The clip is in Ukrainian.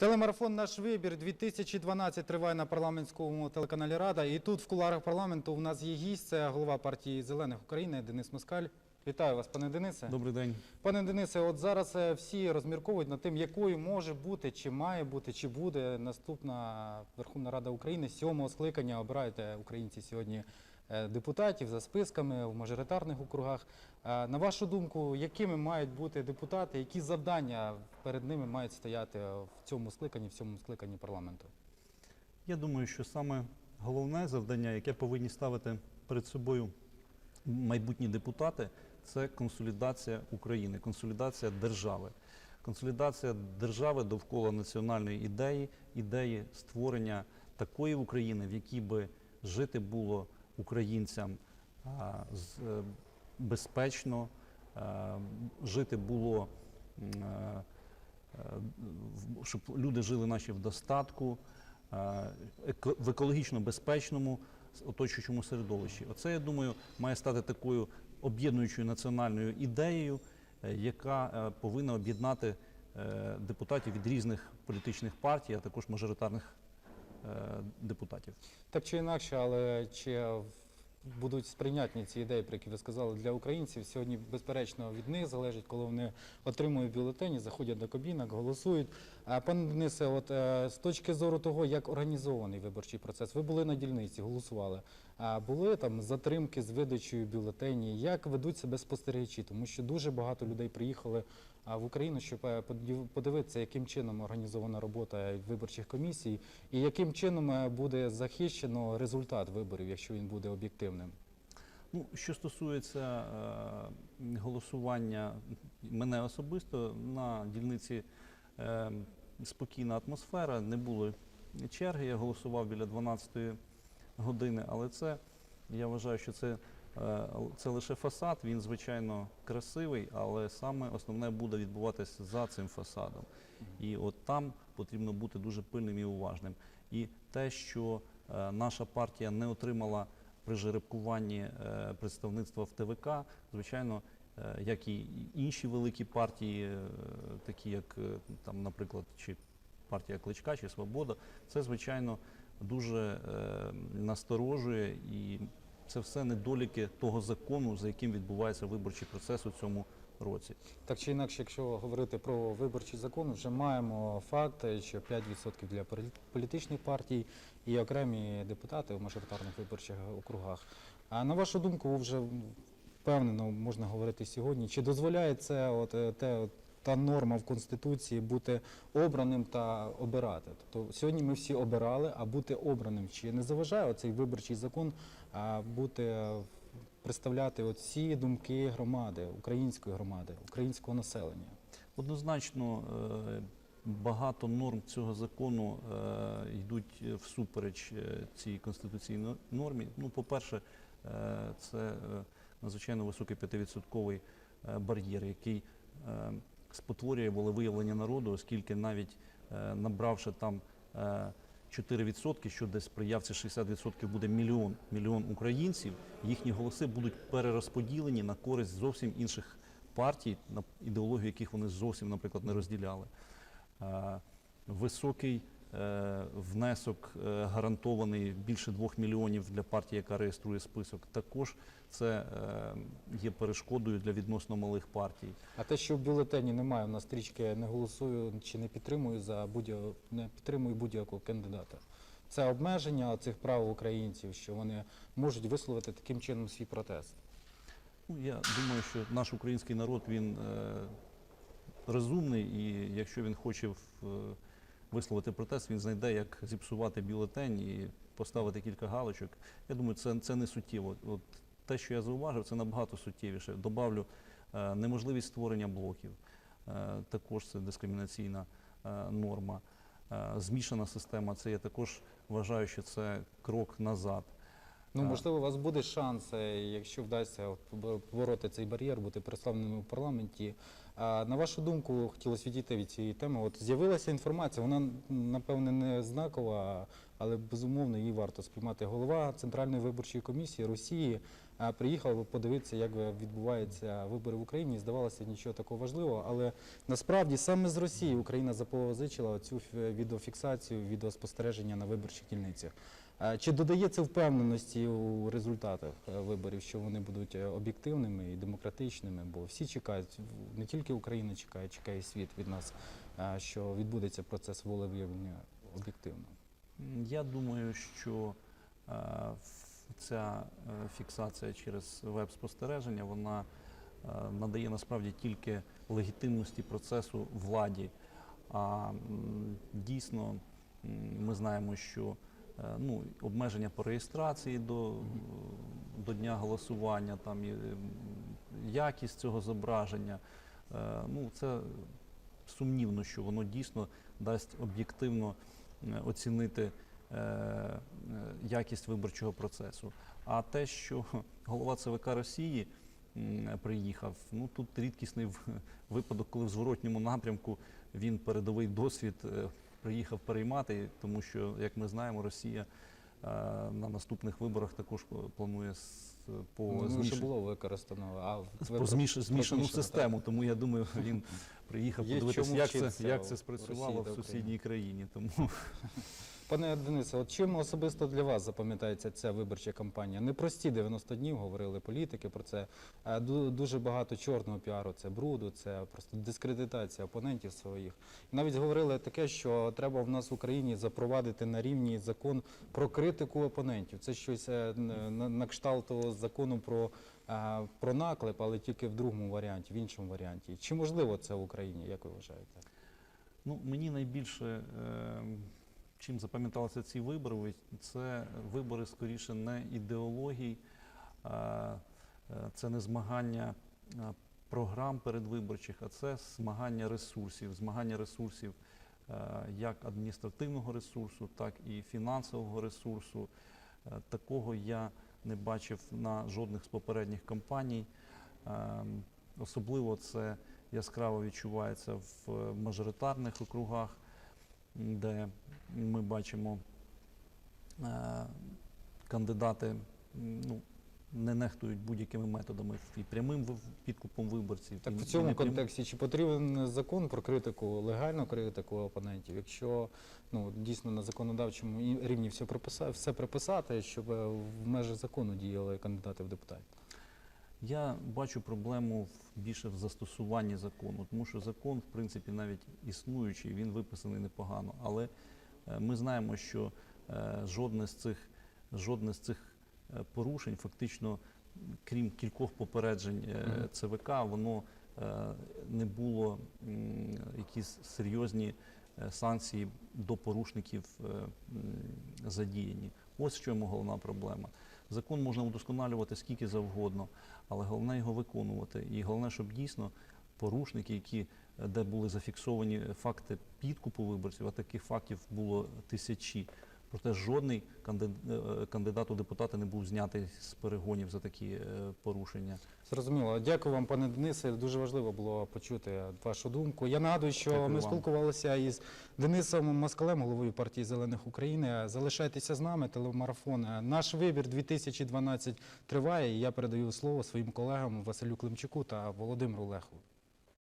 Телемарафон Наш вибір 2012 триває на парламентському телеканалі Рада. І тут в куларах парламенту у нас є гість, це голова партії Зелених України Денис Москаль. Вітаю вас, пане Денисе. Добрий день. Пане Денисе, от зараз е, всі розмірковують над тим, якою може бути, чи має бути, чи буде наступна Верховна Рада України сьомого скликання. Обираєте українці сьогодні депутатів за списками в мажоритарних округах. Е, На вашу думку, якими мають бути депутати, які завдання перед ними мають стояти в цьому скликанні, в цьому скликанні парламенту? Я думаю, що саме головне завдання, яке повинні ставити перед собою майбутні депутати, це консолідація України, консолідація держави. Консолідація держави довкола національної ідеї, ідеї створення такої України, в якій би жити було українцям е, безпечно, а, жити було, е, е, щоб люди жили наші в достатку, е, в екологічно безпечному оточуючому середовищі. Оце, я думаю, має стати такою об'єднуючою національною ідеєю, е, яка е, повинна об'єднати е, депутатів від різних політичних партій, а також мажоритарних е, депутатів. Так чи інакше, але чи в- будуть сприйнятні ці ідеї, про які ви сказали, для українців? Сьогодні, безперечно, від них залежить, коли вони отримують бюлетені, заходять до кабінок, голосують. Пане Денисе, от е, з точки зору того, як організований виборчий процес, ви були на дільниці, голосували. А були там затримки з видачею бюлетенів? Як ведуть себе спостерігачі? Тому що дуже багато людей приїхали в Україну, щоб е, подивитися, яким чином організована робота виборчих комісій, і яким чином е, буде захищено результат виборів, якщо він буде об'єктивним. Ну, що стосується е, голосування мене особисто на дільниці е, спокійна атмосфера, не було черги. Я голосував біля 12-ї години, але це я вважаю, що це, е, це лише фасад. Він звичайно красивий, але саме основне буде відбуватися за цим фасадом. І от там потрібно бути дуже пильним і уважним. І те, що е, наша партія не отримала при жеребкуванні е, представництва в ТВК, звичайно, як і інші великі партії, е, такі як е, там, наприклад, чи партія Кличка, чи Свобода, це звичайно дуже е, насторожує і це все недоліки того закону, за яким відбувається виборчий процес у цьому році. Так чи інакше, якщо говорити про виборчий закон, вже маємо факт, що 5% для полі- політичних партій і окремі депутати в мажоритарних виборчих округах. А на вашу думку, вже впевнено можна говорити сьогодні, чи дозволяє це от, е, те, от, та норма в Конституції бути обраним та обирати? Тобто сьогодні ми всі обирали, а бути обраним чи не заважає цей виборчий закон а, бути е, представляти всі думки громади, української громади, українського населення. Однозначно, е, багато норм цього закону е, йдуть всупереч е, цій конституційній нормі. Ну, по-перше, е, це е, надзвичайно високий 5% е, бар'єр, який е, спотворює волевиявлення народу, оскільки навіть е, набравши там е, 4%, що десь при явці 60% буде мільйон, мільйон українців, їхні голоси будуть перерозподілені на користь зовсім інших партій, на ідеологію яких вони зовсім, наприклад, не розділяли. Високий внесок е, гарантований більше 2 мільйонів для партії, яка реєструє список. Також це е, є перешкодою для відносно малих партій. А те, що в бюлетені немає, у нас стрічки не голосую чи не підтримую за будь-якого не підтримую будь-якого кандидата. Це обмеження цих прав українців, що вони можуть висловити таким чином свій протест. Ну, я думаю, що наш український народ він е, розумний, і якщо він хоче в- е, висловити протест, він знайде, як зіпсувати бюлетень і поставити кілька галочок. Я думаю, це, це не суттєво. От те, що я зауважив, це набагато суттєвіше. Добавлю е, неможливість створення блоків. Е, також це дискримінаційна е, норма. Змішана система, це я також вважаю, що це крок назад. Ну, можливо, у вас буде шанс, е, якщо вдасться от, побороти цей бар'єр, бути представленим у парламенті. А на вашу думку, хотілося відійти від цієї теми. От з'явилася інформація, вона напевне не знакова, але безумовно її варто сприймати. Голова Центральної виборчої комісії Росії приїхав подивитися, як відбуваються вибори в Україні. Здавалося, нічого такого важливого, але насправді саме з Росії Україна запозичила цю відеофіксацію, відеоспостереження на виборчих дільницях. А Чи додається впевненості у результатах е, виборів, що вони будуть е, об'єктивними і демократичними? Бо всі чекають, не тільки Україна чекає, чекає світ від нас, е, що відбудеться процес волевиявлення об'єктивно. Я думаю, що е, ця е, фіксація через веб-спостереження вона е, надає насправді тільки легітимності процесу владі. А дійсно ми знаємо, що е, ну, обмеження по реєстрації до, до дня голосування, там, і, якість цього зображення. е, Ну, це сумнівно, що воно дійсно дасть об'єктивно е, оцінити е, е, якість виборчого процесу. А те, що голова ЦВК Росії приїхав, ну тут рідкісний випадок, коли в зворотньому напрямку він передовий досвід е, приїхав переймати, тому що, як ми знаємо, Росія е, на наступних виборах також планує по Ну, вже було використано. А по про- зміш, змішану систему. Тому я думаю, він приїхав Є подивитися, чому як це, як це спрацювало Росії в сусідній країні. Тому Пане Денисе, от чим особисто для вас запам'ятається ця виборча кампанія? Непрості 90 днів, говорили політики про це. Е, Дуже багато чорного піару, це бруду, це просто дискредитація опонентів своїх. І навіть говорили таке, що треба в нас в Україні запровадити на рівні закон про критику опонентів. Це щось е, на, на кшталт того закону про, е, про наклеп, але тільки в другому варіанті, в іншому варіанті. Чи можливо це в Україні, як ви вважаєте? ну, мені найбільше, е, чим запам'яталися ці вибори, це вибори скоріше не ідеологій, е, це не змагання програм передвиборчих, а це змагання ресурсів, змагання ресурсів як адміністративного ресурсу, так і фінансового ресурсу. Такого я не бачив на жодних з попередніх кампаній. Ем, Особливо це яскраво відчувається в е, мажоритарних округах, де ми бачимо е, кандидати ну, не нехтують будь-якими методами і прямим підкупом виборців. Так і- в цьому контексті чи потрібен закон про критику, легальну критику опонентів, якщо ну дійсно на законодавчому рівні все приписати, щоб е, в межах закону діяли кандидати в депутати? Я бачу проблему більше в застосуванні закону, тому що закон, в принципі, навіть існуючий, він виписаний непогано. Але е, ми знаємо, що жодне з цих, жодне з цих порушень, фактично, крім кількох попереджень е, ЦВК, воно е, не було якісь серйозні е, санкції до порушників е, задіяні. Ось в чому головна проблема. Закон можна удосконалювати скільки завгодно, але головне його виконувати. І головне, щоб дійсно порушники, які е, де були зафіксовані факти підкупу виборців, а таких фактів було тисячі. Проте жодний е, кандидат у депутати не був знятий з перегонів за такі е, порушення. Зрозуміло. Дякую вам, пане Денисе. Дуже важливо було почути вашу думку. Я нагадую, що Дякую ми вам. спілкувалися із Денисом Москалем, головою партії Зелених України. Залишайтеся з нами. Телемарафон. Наш вибір 2012 триває. І я передаю слово своїм колегам Василю Климчуку та Володимиру Лехову.